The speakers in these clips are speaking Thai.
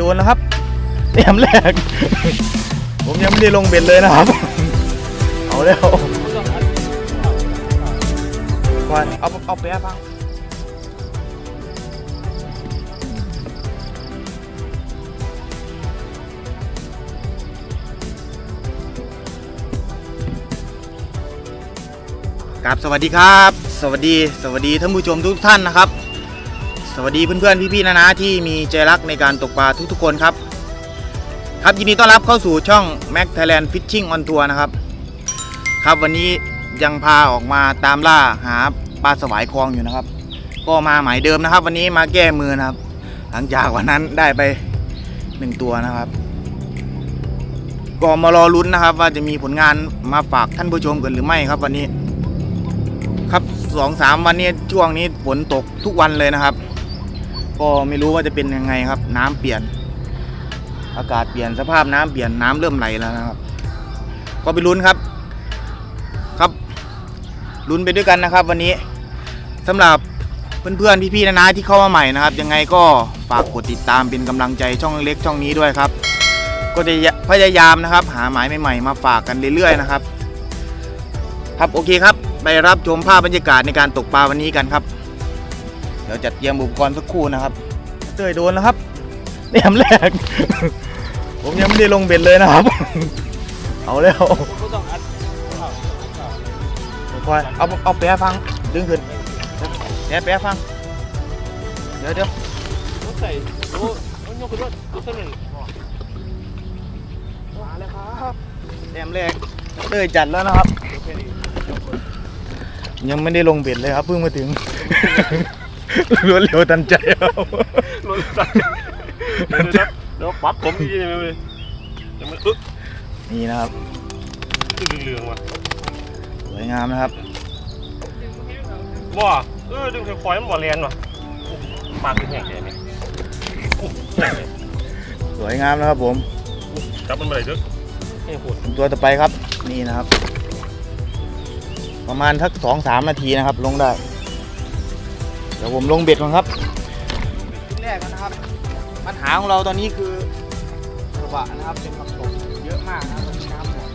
โดนแล้วครับเตรียมแรก ผมยังไม่ได้ลงเบ็ดเลยนะครับ เอาแล้วก่อนเอาเอาแปะฟังครับสวัสดีครับ สวัสดี สวัสดีท่านผู้ชมทุกท่านนะครับส วัสดีเพื่อนๆพี่ๆนะนะที่มีใจรักในการตกปลาทุกๆคนครับ ครับยินดีต้อนรับเข้าสู่ช่อง Mac Thailand Fishing on Tour นะครับ ครับวันนี้ยังพาออกมาตามล่าหาปลาสวายคลองอยู่นะครับ ก็มาหมายเดิมนะครับ วันนี้มาแก้มือนะครับ หลังจากวันนั้นได้ไปหนึ่งตัวนะครับ ก็มารอลุ้นนะครับ ว่าจะมีผลงานมาฝากท่านผู้ชมกันหรือไม่ครับวันนี้ ครับสองสามวันนี้ช่วงนี้ฝนตกทุกวันเลยนะครับ ก็ไม่รู้ว่าจะเป็นยังไงครับ น้ำเปลี่ยน อากาศเปลี่ยนสภาพน้ำเปลี่ยนน้ำเริ่มไหลแล้วนะครับ ก็ไปลุ้นครับ ครับลุ้นไปด้วยกันนะครับ วันนี้สำหรับเพื่อนๆพี่ๆนะนะที่เข้ามาใหม่นะครับ ยังไงก็ฝากกดติดตามเป็นกำลังใจช่องเล็กช่องนี้ด้วยครับ ก็จะพยายามนะครับ หาหมายใหม่ๆมาฝากกันเรื่อยๆนะครับ ครับโอเคครับ ไปรับชมภาพบรรยากาศในการตกปลาวันนี้กันครับ ดี๋ยวจัดเตรียมอุปกรณ์สักครู่นะครับ เตยโดนแล้วครับเตรียมแรก ผมยังไม่ได้ลงเบ็ดเลยนะครับ เอาแล้วก็ต้องอัดคอยเอาเอาแปะฟังดึงขึ้นแปะแปะฟัง เดี๋ยวเดี๋ยวต้องใส่โอ้ต้องยกขึ้นด้วยยกขึ้นหนึ่งมาแล้วครับแต้มแรกเตยจัดแล้วนะครับ ยังไม่ได้ลงเบ็ดเลยครับเพิ่งมาถึง รวดเร็วทันใจครับรถสั่นเดี๋ยวเดี๋ยวเดี๋ยวปั๊บผมดีๆเลยยังไม่อึ๊บนี่นะครับเหลืองๆว่ะสวยงามนะครับ บ่เออดึงคอยๆมันบ่เรียนว่ะปากเป็นแห้งแค่นี้สวยงามนะครับผมจับมันมาเลยเด้อให้โหดตัวต่อไปครับ นี่นะครับ ประมาณทักสองสามนาทีนะครับ ลงได้ เดี๋ยวผมลงเบ็ดก่อนครับชิ้นแรกนะครับปัญหาของเราตอนนี้คือกระบะนะครับเป็นผักตกเยอะมากนะครับตอนนี้น้ำหมด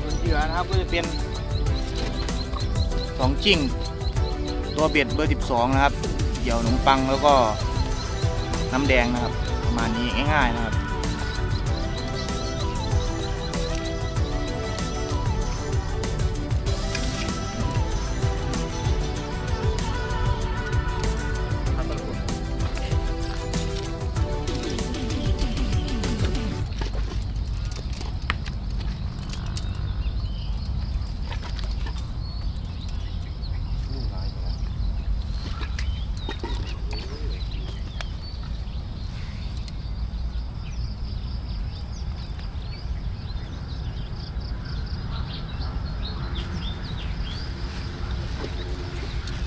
ส่วนเหยื่อนะครับก็จะเป็นสองจิ้งตัวเบ็ดเบอร์ 12 นะครับ เหยี่ยวขนมปังแล้วก็น้ำแดงนะครับ ประมาณนี้ง่ายๆนะครับ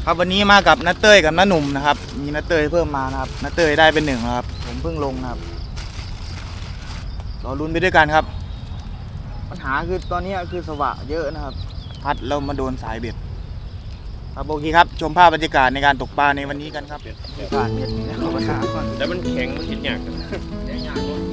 ครับวันนี้มากับนัตเต้ยกับน้าหนุ่มนะครับ มีนัตเต้ยเพิ่มมานะครับนัตเต้ยได้เป็นหนึ่งนะครับ ผมเพิ่งลงนะครับรอลุ้นไปด้วยกันครับ ปัญหาคือตอนนี้คือสวะเยอะนะครับ พัดเรามาโดนสายเบ็ดครับโอเคครับ ชมภาพบรรยากาศในการตกปลาในวันนี้กันครับบรรยากาศเบ็ดแล้วก็ปัญหาก่อนแต่มันแข็งมันเห็นยากกันแข็งยาก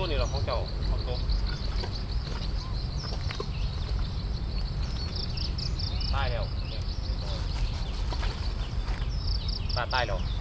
ต้วนี้หรอของเจ้าของตัวตายแล้วตาตายแล้ว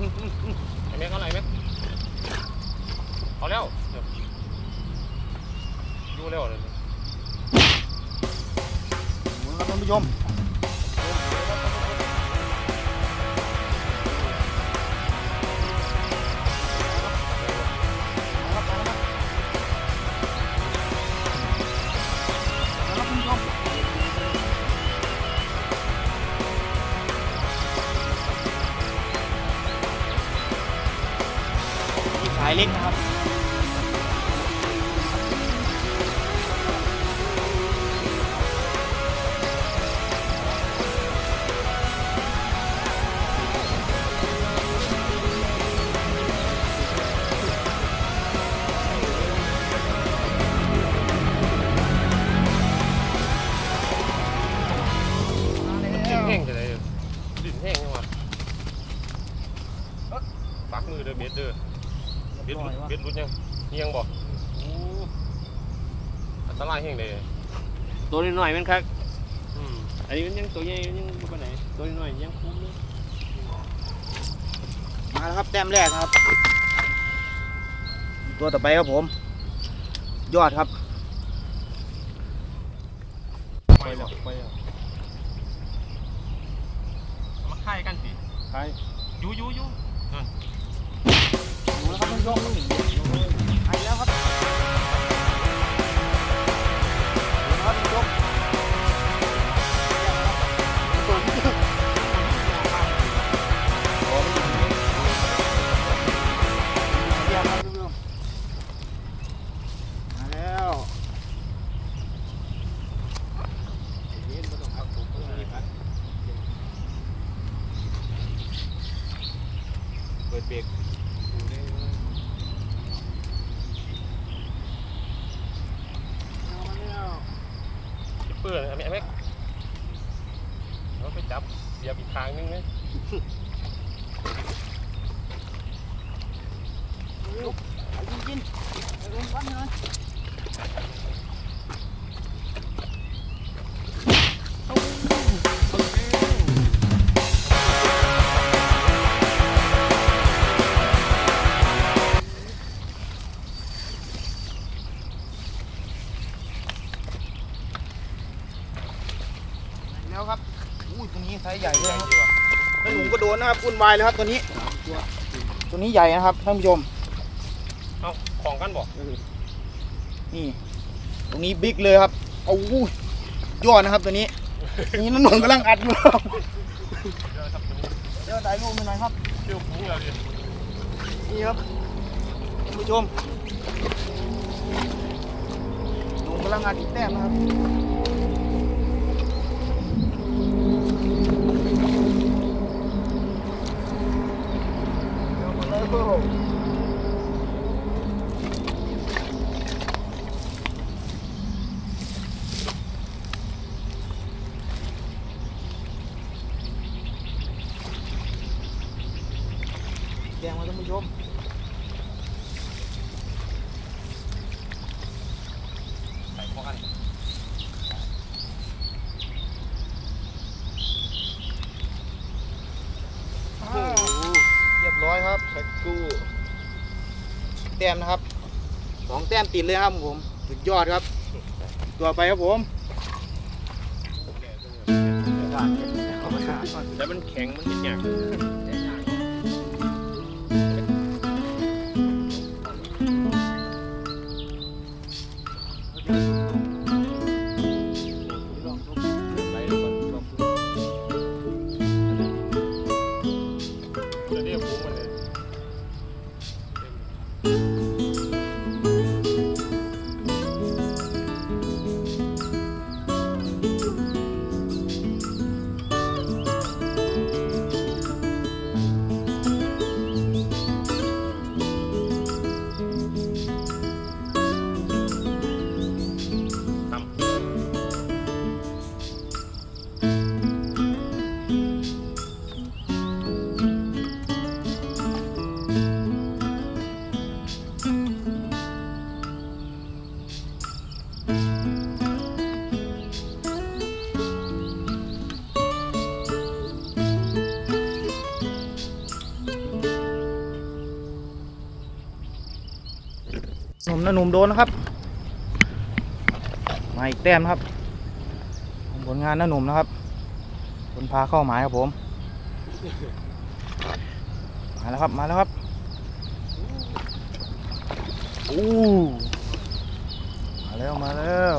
ไอ้แม็กเอาไหนเม็กเอาแล้วเดี๋ยวอยู่แล้วเลย หมุนครับท่านผู้ชมายเล็กนะครับ บ็ดรุดเบ็ดรุดยังเฮียงบ่อู้อันตรายแห้งเลยตัวน้อยๆมันครับอืมอันนี้มันยังตัวใหญ่มันยังบ่ปานไหนตัวน้อยๆยังคุ้มเลยมาแล้วครับแต้มแรกครับ ตัวต่อไปครับผม ยอดครับไปแล้วไปแล้วมาค่ายกันสิใครยูยูยูดู แล้วครับท่านผู้ชมไปแล้วครับ คิป วุ่นวายเลยครับตัวนี้ ตัวนี้ใหญ่นะครับท่านผู้ชม เอ้าของกันบ่นี่ ตรงนี้บิ๊กเลยครับ เอาอุ้ยยอดนะครับตัวนี้ นี่น้องหนุ่มกำลังอัดอยู่ครับเดี๋ยวครับตัวนี้เดี๋ยวถ่ายรูปหน่อยครับเที่ยวฟุ้งแล้วดินี่ครับท่านผู้ชมหนุ่มกำลังอัดอีกแต้มนะครับ ดี๋ยวมาเลยโอ้โหแดงมาท่านผู้ชม ใส่พอกัน เรียบร้อยครับแพ็กกู้แต้มนะครับสองแต้มติดเลยครับผมสุดยอดครับ ตัวไปครับผมแล้วมันแข็งมันเป็นอย่าง หนุ่มโดนนะครับ มาอีกแต้มครับ ผลงานนะหนุ่มนะครับคนพาเข้าหมายครับผม มาแล้วครับมาแล้วครับอู้มาแล้วมาแล้ว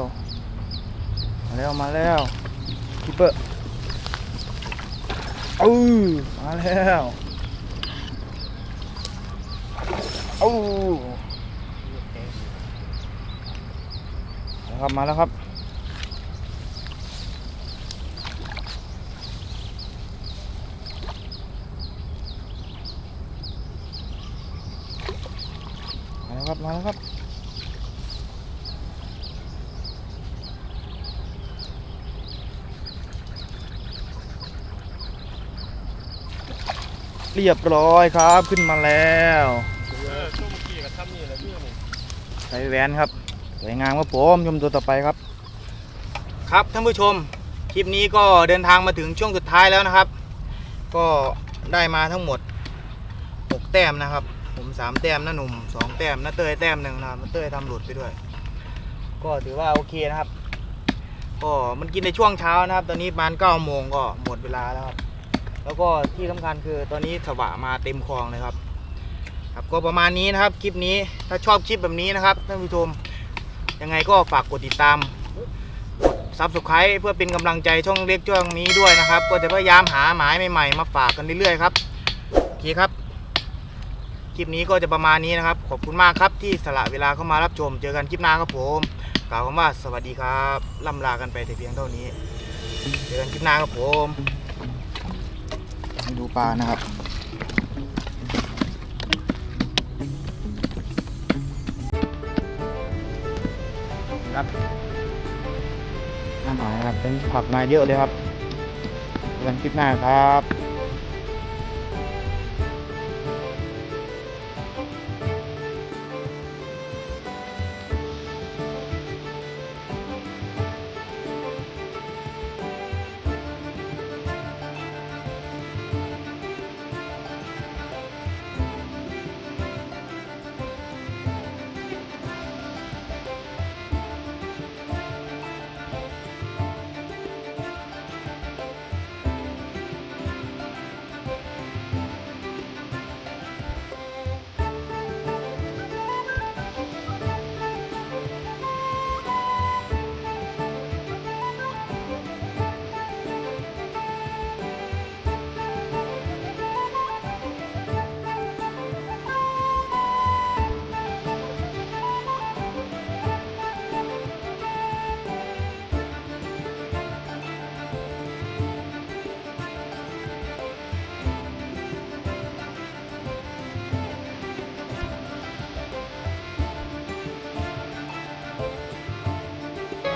มาแล้วมาแล้วคิปเปอร์อู้มาแล้วอู้มาแล้ว ครับมาแล้วครับ มาแล้วครับ มาแล้วครับเรียบร้อยครับขึ้นมาแล้วเออช่วงเมื่อกี้กับทำนี่แหละเรื่องนี่ใส่แหวนครับ สวยงามครับผมชมตัวต่อไปครับ ครับท่านผู้ชมคลิปนี้ก็เดินทางมาถึงช่วงสุดท้ายแล้วนะครับ ก็ได้มาทั้งหมด 6 แต้มนะครับ ผมสามแต้มนะหนุ่มสองแต้มนะเต้ยแต้มหนึ่งนะครับนะเต้ยทำหลุดไปด้วย ก็ถือว่าโอเคนะครับก็มันกินในช่วงเช้านะครับ ตอนนี้ประมาณเก้าโมงก็หมดเวลาแล้วครับ แล้วก็ที่สำคัญคือตอนนี้สวะมาเต็มคลองเลยครับ ครับก็ประมาณนี้นะครับคลิปนี้ถ้าชอบคลิปแบบนี้นะครับท่านผู้ชม ยังไงก็ฝากกดติดตามกดซับสไครต์เพื่อเป็นกำลังใจช่องเล็กช่องนี้ด้วยนะครับ ก็จะพยายามหาหมายใหม่ๆมาฝากกันเรื่อยๆครับโอเคครับ คลิปนี้ก็จะประมาณนี้นะครับ ขอบคุณมากครับที่สละเวลาเข้ามารับชม เจอกันคลิปหน้าครับผมกล่าวคำว่าสวัสดีครับล่ำลากันไปแต่เพียงเท่านี้ เจอกันคลิปหน้าครับผมให้ดูปลานะครับ ครับน้ำหอยครับเป็นผักมาเยอะเลยครับวันคลิปหน้าครับ